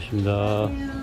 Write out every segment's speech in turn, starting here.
수고하십니다.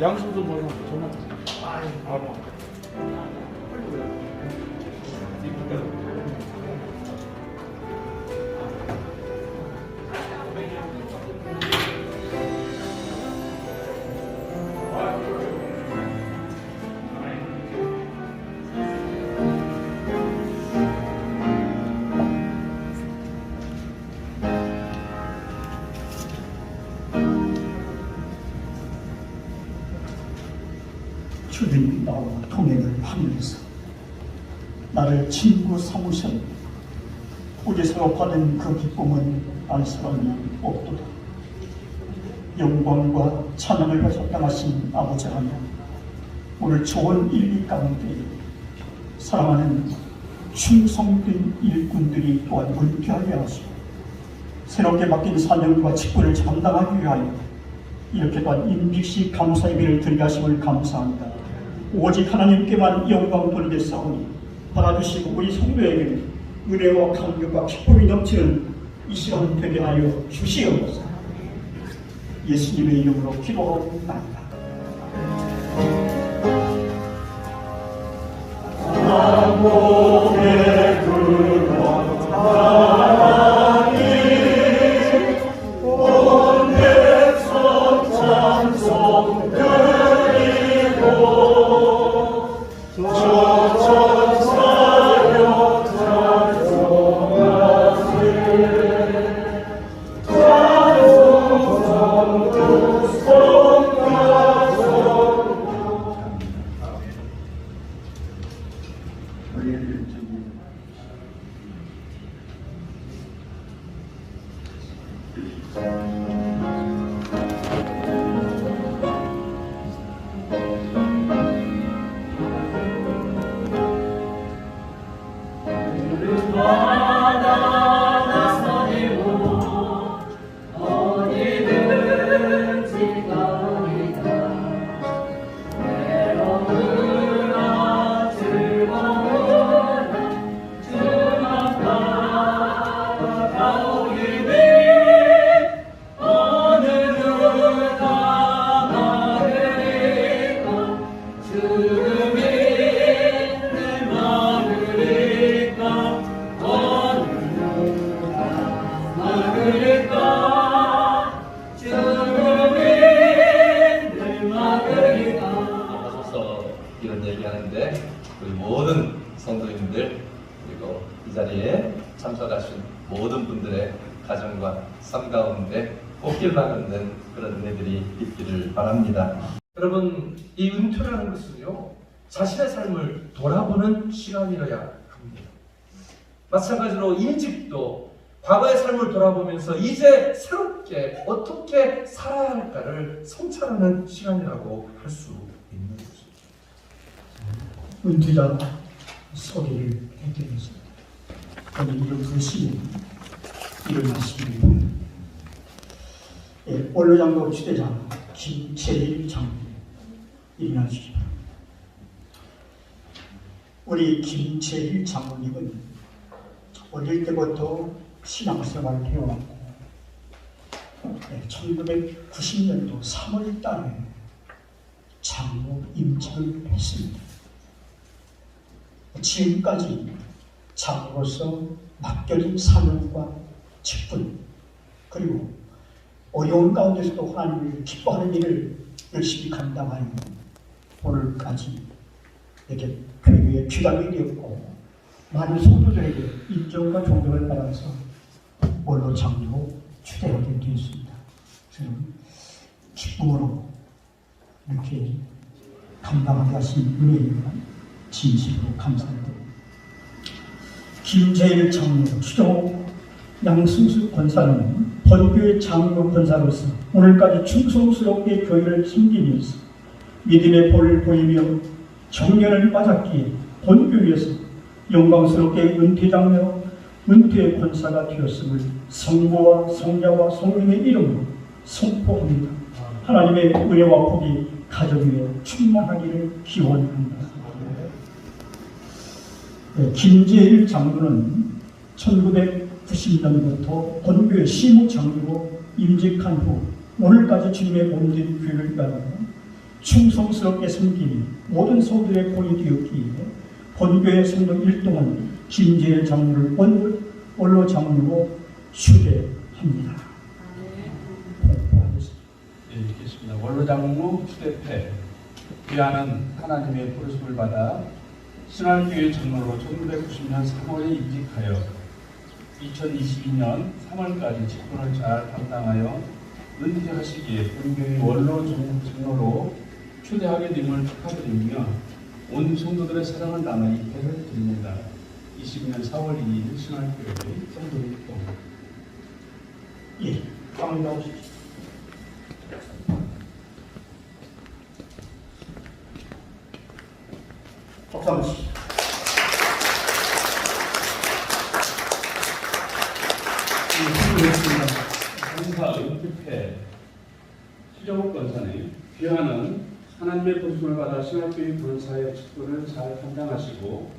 양수도 뭐야 전화 바로 친구 삼으셨 어디서 받은 그 기쁨은 알 사람이 없도다. 영광과 찬양을 하셨당하신 아버지 하나님 오늘 좋은 일기 가운데 사랑하는 충성된 일꾼들이 또한 은퇴하게 하시고 새롭게 맡긴 사명과 직분을 감당하기 위하여 이렇게 또한 인직시 감사 예배를 드리게 하심을 감사합니다. 오직 하나님께만 영광 돌리겠사오니 받아주시고 우리 성도에게 은혜와 감격과 기쁨이 넘치는 이 시간 되게 하여 주시옵소서. 예수님의 이름으로 기도하옵나이다. 나 서 여러분 이 은퇴라는 것은요 자신의 삶을 돌아보는 시간이어야 합니다. 마찬가지로 인직도 과거의 삶을 돌아보면서 이제 새롭게 어떻게 살아야 할까를 성찰하는 시간이라고 할 수 있는 것입니다. 은퇴자 소개를 해드리겠습니다. 오늘 이름 부르시면 일어나시기 예, 원로장로 주대장 김채일 장님 일어나주시기 바랍니다. 우리 김채일 장로님은 어릴 때부터 신앙생활을 해왔고 예, 1990년도 3월 달에 장로 임직을 했습니다. 지금까지 장로로서 맡겨진 사명과 직분 그리고 어려운 가운데서도 하나님을 기뻐하는 일을 열심히 감당하여 오늘까지 이렇게 교회의 귀감이 되었고 많은 성도들에게 인정과 존경을 받아서 원로 장로 추대하게 되었습니다. 저는 기쁨으로 이렇게 감당하게 하신 은혜입니다. 진심으로 감사합니다. 김재일 장로 추정 양승수 권사는 본교의 장로 권사로서 오늘까지 충성스럽게 교회를 섬기면서 믿음의 볼을 보이며 정년을 맞았기에 본교에서 영광스럽게 은퇴장로 은퇴의 권사가 되었음을 성부와 성자와 성령의 이름으로 선포합니다. 하나님의 은혜와 복이 가정 위에 충만하기를 기원합니다. 네, 김재일 장로는 1990년부터 본교의 시무 장로로 임직한 후 오늘까지 주님의 몸된 교회를 따라 충성스럽게 섬기는 모든 성도의 본이 되었기에 본교의 성도 일동은 김재일 장로를 원- 원로 장로로 추대합니다. 예, 읽겠습니다. 원로 장로 추대패 귀하는 하나님의 부르심을 받아 신할교회 장로로 1990년 3월에 임직하여 2022년 3월까지 직분을 잘 감당하여 은퇴하시기에 본교의 원로 장- 장로로 초대하게 됨을 축하드리며 온 성도들의 사랑을 담아 입회를 드립니다. 20년 4월 2일 신할교회 성도일동 예, 가운데 나오십시오. 박수 한번 주십시오. 예, 수고했습니다. 권사 은퇴패 시정욱 권사님 귀하는 하나님의 보심을 받아 신학교의 권사의 직분을 잘 감당하시고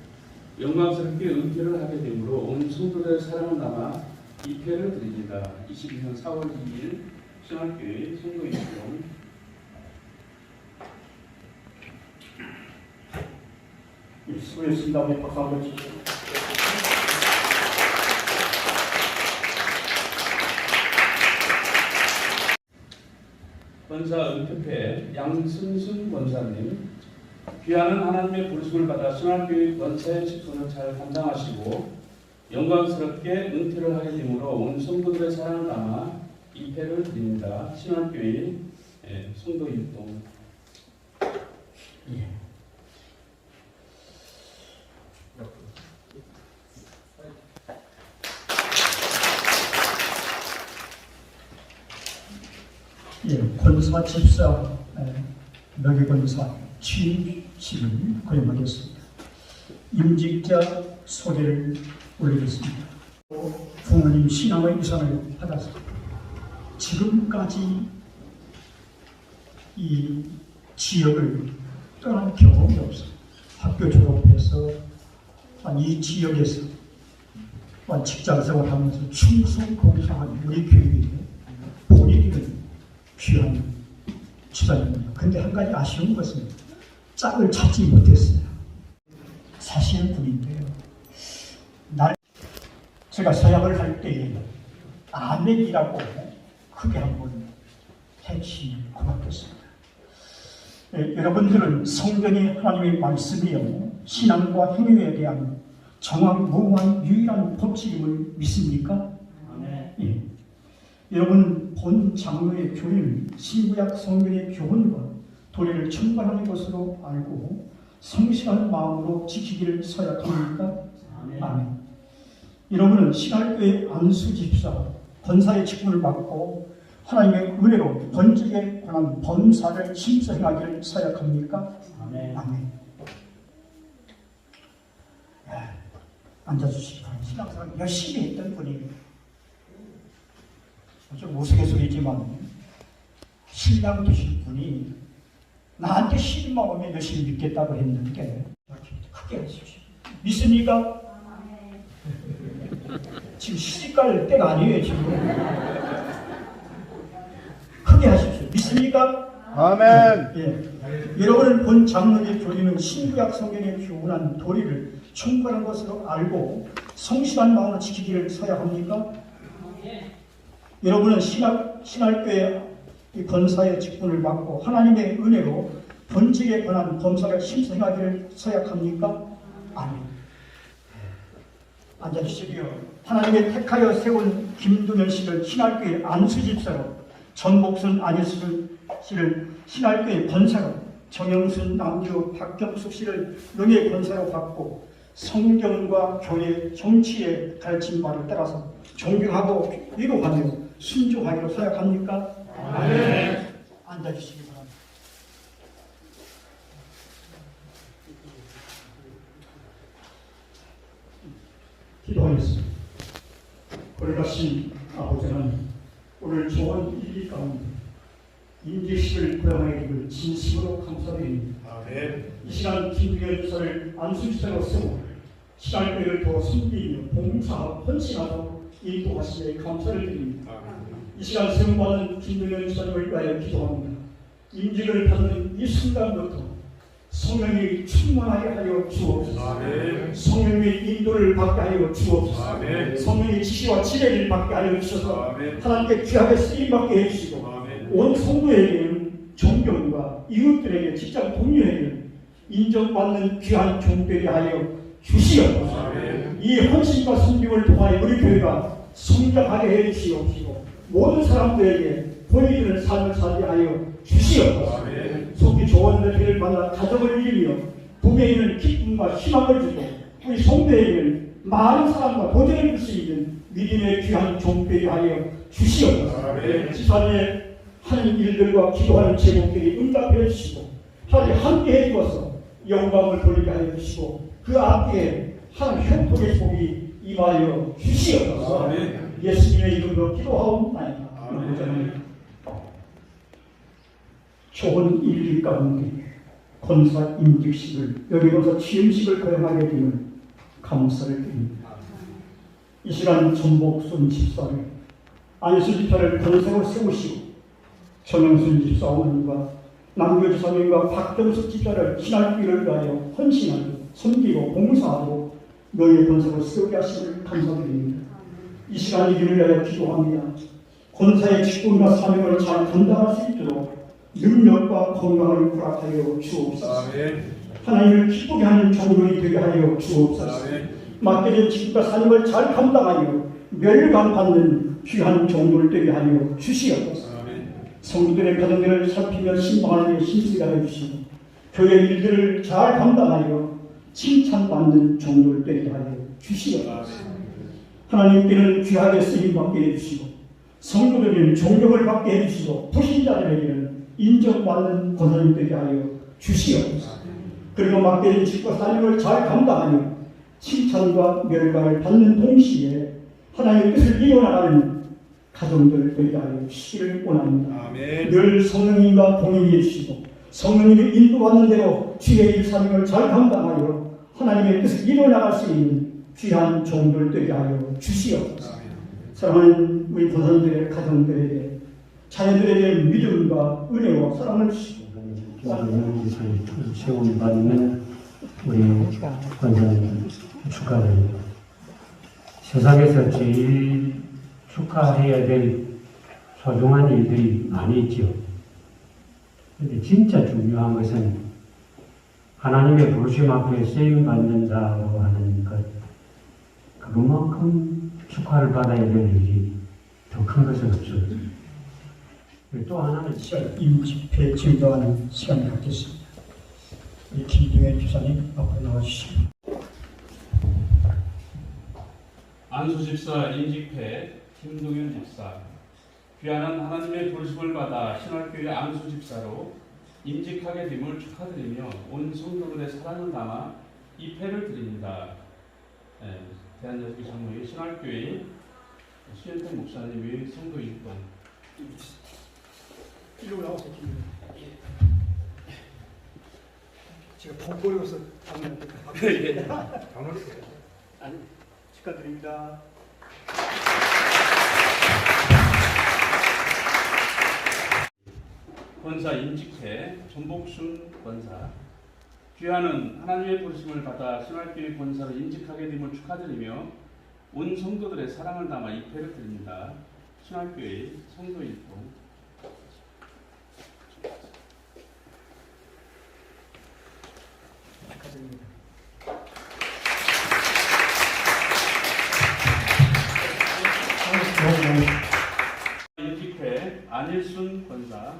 영광스럽게 은퇴를 하게 되므로 온 성도들의 사랑을 담아 입회를 드립니다. 22년 4월 2일 신학교의 성도입동 예, 수고했습니다. 박수 한번 주십시오. 권사 은퇴패 양승순 권사님 귀하는 하나님의 부르심을 받아 신학교의 권사의 직분을 잘 감당하시고 영광스럽게 은퇴를 하게 되므로 온 성도들의 사랑을 담아 입회를 드립니다. 신학교의 예, 성도 일동 예. 예, 권사 집사 예, 명예권사 취임식을 거행하겠습니다. 임직자 소개를 올리겠습니다. 부모님 신앙의 유산을 받아서 지금까지 이 지역을 떠난 경험이 없어. 학교 졸업해서 한이 지역에서 한 직장 생활하면서 충성 봉사한 우리 교육인데 본인은 귀한 지사입니다. 근데 한 가지 아쉬운 것은 짝을 찾지 못했어요. 사실 분인데요. 날 제가 서약을 할 때에 아멘이라고 크게 한번 해주시면 고맙겠습니다. 예, 여러분들은 성경이 하나님의 말씀이요 신앙과 행위에 대한 정확 무한 유일한 법칙임을 믿습니까? 예. 여러분 본 장로의 교리는 신구약 성경의 교훈과 도리를 청발하는 것으로 알고 성실한 마음으로 지키기를 서약합니까? 아멘. 여러분은 신할교회 안수 집사 권사의 직분을 맡고 하나님의 은혜로 번직에 관한 범사를 심서 행하기를 서약합니까? 아멘. 아멘. 예, 앉아주시기 바랍니다. 신앙생활 열심히 했던 분이 좀 우스갯소리지만 신랑 되신 분이 나한테 신임만 오면 열심히 믿겠다고 했는데 크게 하십시오. 믿습니까? 지금 시집갈 때가 아니에요 지금. 크게 하십시오. 믿습니까? 아멘. 예. 여러분을 본 장로의 교리는 신구약 성경에 교훈한 도리를 충분한 것으로 알고 성실한 마음을 지키기를 서약합니까? 여러분은 신학, 신학교의 이 권사의 직분을 맡고 하나님의 은혜로 번직에 관한 검사를 심사하기를 서약합니까? 아멘. 앉아주시고요. 하나님의 택하여 세운 김두면 씨를 신학교의 안수집사로 전복순 안일수 씨를 신학교의 권사로 정영순 남주 박경숙 씨를 명예 권사로 받고 성경과 교회 정치의 가르침 바를 따라서 존경하고 위로하며 순종하기로 서약합니까? 네. 앉아주시기 바랍니다. 기도하겠습니다. 거룩하신 아버지는 오늘 좋은 일기 가운데 인재식을 고양하게 됨을 진심으로 감사드립니다. 아멘. 이 시간 김두현 주사를 안수지사로 세워 시간표를 더 숨기며 봉사하고 헌신하도록 인도하시에 감사를 드립니다. 이 시간 세움받은 김두현 주사님을 위하여 기도합니다. 임직을 받는 이 순간부터 성령이 충만하게 하여 주옵소서. 아멘. 성령의 인도를 받게 하여 주옵소서. 아멘. 성령의 지시와 지혜를 받게 하여 주셔서 아멘. 하나님께 귀하게 쓰임 받게 해주시고 아멘. 온 성도에게는 존경과 이웃들에게 직장 동료에게 인정받는 귀한 종되게 하여 주시옵소서. 아멘. 이 헌신과 섬김을 통하여 우리 교회가 성장하게 해 주시옵시고 모든 사람들에게 보이는 삶을 살게 하여 주시옵소서. 속이 좋은 은혜를 만나 가족을 이루며 부모에는 기쁨과 희망을 주고 우리 성도에게는 많은 사람과 도전을 줄 수 있는 믿음의 귀한 종되게 하여 주시옵소서. 지산에 하는 일들과 기도하는 제목들이 응답해 주시고 하나님 함께 해 주어서 영광을 돌리게 하여 주시고 그 앞에 한 형통의 복이 임하여 주시옵소서. 예수님의 이름으로 기도하옵나이다. 좋은 일기 가운데 권사 임직식을 여기로서 취임식을 거행하게 됨을 감사를 드립니다. 이 시간 전복순 집사를 안수 집사를 권사로 세우시고 정영순 집사 어머님과 남교 지사님과 박정숙 집사를 신할기를 위하여 헌신하고 섬기고 봉사하고 너희의 권사로 세우게 하심을 감사드립니다. 이 시간 이 일을 위하여 기도합니다. 권사의 직분과 사명을 잘 감당할 수 있도록 능력과 건강을 허락하여 주옵소서. 하나님을 기쁘게 하는 종들이 되게 하여 주옵소서. 아멘. 맡겨진 직분과 사명을 잘 감당하여 멸관 받는 귀한 종들 되게 하여 주시옵소서. 성도들의 가정들을 살피며 신방하는 데 힘쓰게 주시고 교회 일들을 잘 감당하여 칭찬받는 종들 되게 하여 주시옵소서. 하나님께는 귀하게 쓰임 받게 해주시고 성도들에게는 존경을 받게 해주시고 불신자들에게는 인정받는 권사님 되게 하여 주시옵소서. 그리고 맡겨진 직과 사명을 잘 감당하여 칭찬과 멸관을 받는 동시에 하나님의 뜻을 이어나가는 가정들 되게 하여 주시기를 원합니다. 아멘. 늘 성령님과 동행해 주시고 성령님이 인도하는 대로 주의 일 사명을 잘 감당하여 하나님의 뜻을 이뤄나갈 수 있는 귀한 종들 되게 하여 주시옵소서. 사랑하는 우리 권사님들의 가정들에게 자녀들에게 믿음과 은혜와 사랑을 주시고 세움 받는 우리 권사님 축하드립니다. 세상에서 제일 축하해야 될 소중한 일들이 많이 있죠. 근데 진짜 중요한 것은 하나님의 부르심 앞에 쓰임 받는다고 하는 것, 그것만큼 축하를 받아야 될 일이 더 큰 것은 없어요. 그리고 또 하나는 임집회 증거하는 시간을 갖겠습니다. 우리 김동현 주사님 앞으로 나와주시고 안수 집사 임직회 김동현 집사 귀하는 하나님의 부르심을 받아 신할교회 안수 집사로 임직하게 됨을 축하드리며 온 성도들의 사랑을 담아 이 패를 드립니다. 예, 대한여성교 장로회 신할교회 수현태 목사님의 성도 일동 일로 나오세요. 제가 벙거리로서 장면한테 아니 축하드립니다. 권사 임직회 전복순 권사 귀하는 하나님의 부르심을 받아 신할교회 권사로 임직하게 됨을 축하드리며 온 성도들의 사랑을 담아 입회를 드립니다. 신할교회 성도 일동 축하드립니다. 임직회 안일순 권사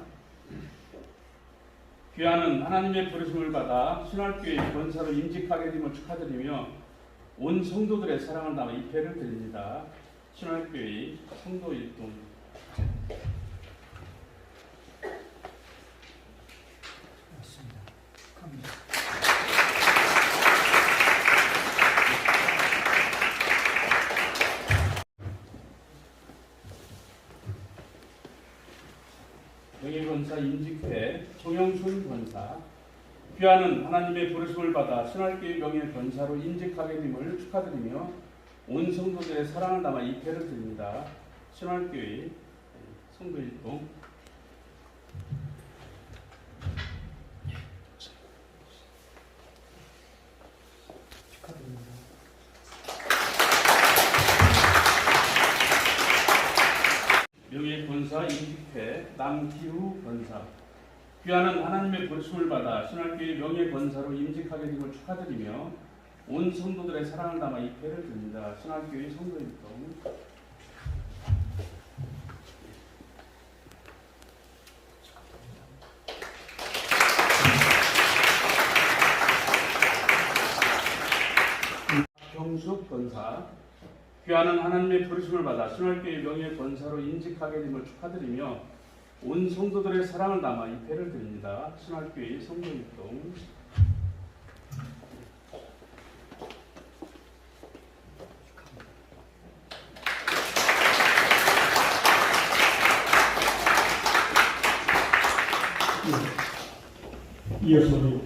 귀하는 하나님의 부르심을 받아 신할교회 권사로 임직하게 됨을 축하드리며 온 성도들의 사랑을 담아 입회를 드립니다. 신할교회 성도 일동 맞습니다. 갑니다. 임직회 정영순 권사 귀하는 하나님의 부르심을 받아 신할교회 명예 권사로 임직하게 됨을 축하드리며 온 성도들의 사랑을 담아 입회를 드립니다. 신할교회 성도 일동 축하드립니다. 명예권사 임직회 남기후 권사 귀하는 하나님의 부르심을 받아 신할교회 명예 권사로 임직하게 됨을 축하드리며 온 성도들의 사랑을 담아 입회를 드립니다. 신할교회 성도일동 경숙 권사 귀하는 하나님의 부르심을 받아 신할교회 명예 권사로 임직하게 됨을 축하드리며 온 성도들의 사랑을 담아 입회를 드립니다. 신할교회 성도일동 이어서 우리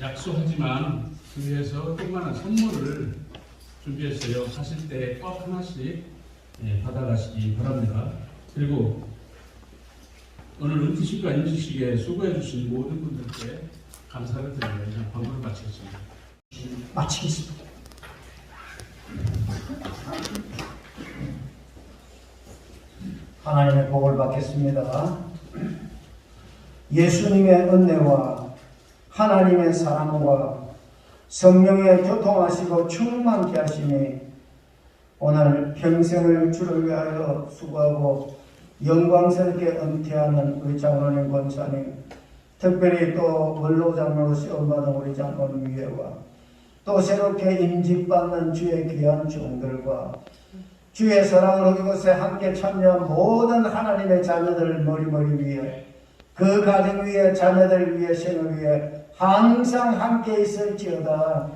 약속하지만 그 위해서 조그마한 선물을 준비했어요. 하실 때 꼭 하나씩 예, 받아가시기 바랍니다. 그리고 오늘 은퇴식과 임시식에 수고해 주신 모든 분들께 감사를 드리며 광고를 마치겠습니다. 마치겠습니다. 하나님의 복을 받겠습니다. 예수님의 은혜와 하나님의 사랑과 성령의 교통하시고 충만케 하심이 오늘 평생을 주를 위하여 수고하고 영광스럽게 은퇴하는 우리 장로님 권사님 특별히 또 원로장로로 시험받은 우리 장로님 위에와 또 새롭게 임직받는 주의 귀한 종들과 주의 사랑으로 이곳에 함께 참여한 모든 하나님의 자녀들 머리머리 위에 그 가정 위에 자녀들 위에 생을 위해 항상 함께 있을지어다.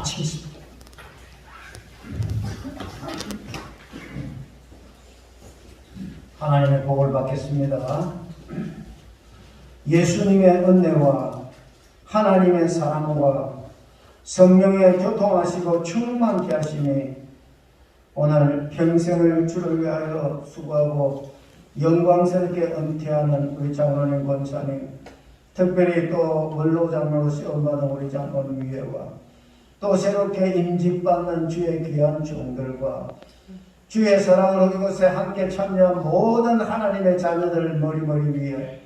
마치겠습니다. 하나님의 복을 받겠습니다. 예수님의 은혜와 하나님의 사랑과 성령의 교통하시고 충만케 하심이 오늘 평생을 주를 위하여 수고하고 영광스럽게 은퇴하는 우리 장로님 권사님 특별히 또 원로 장로로 시험받은 우리 장로님 위에와 또 새롭게 임직받는 주의 귀한 종들과 주의 사랑으로 이곳에 함께 참여한 모든 하나님의 자녀들 머리머리 위에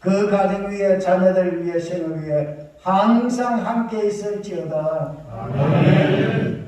그 가정 위에 자녀들 위에 생을 위해 항상 함께 있을지어다. 그다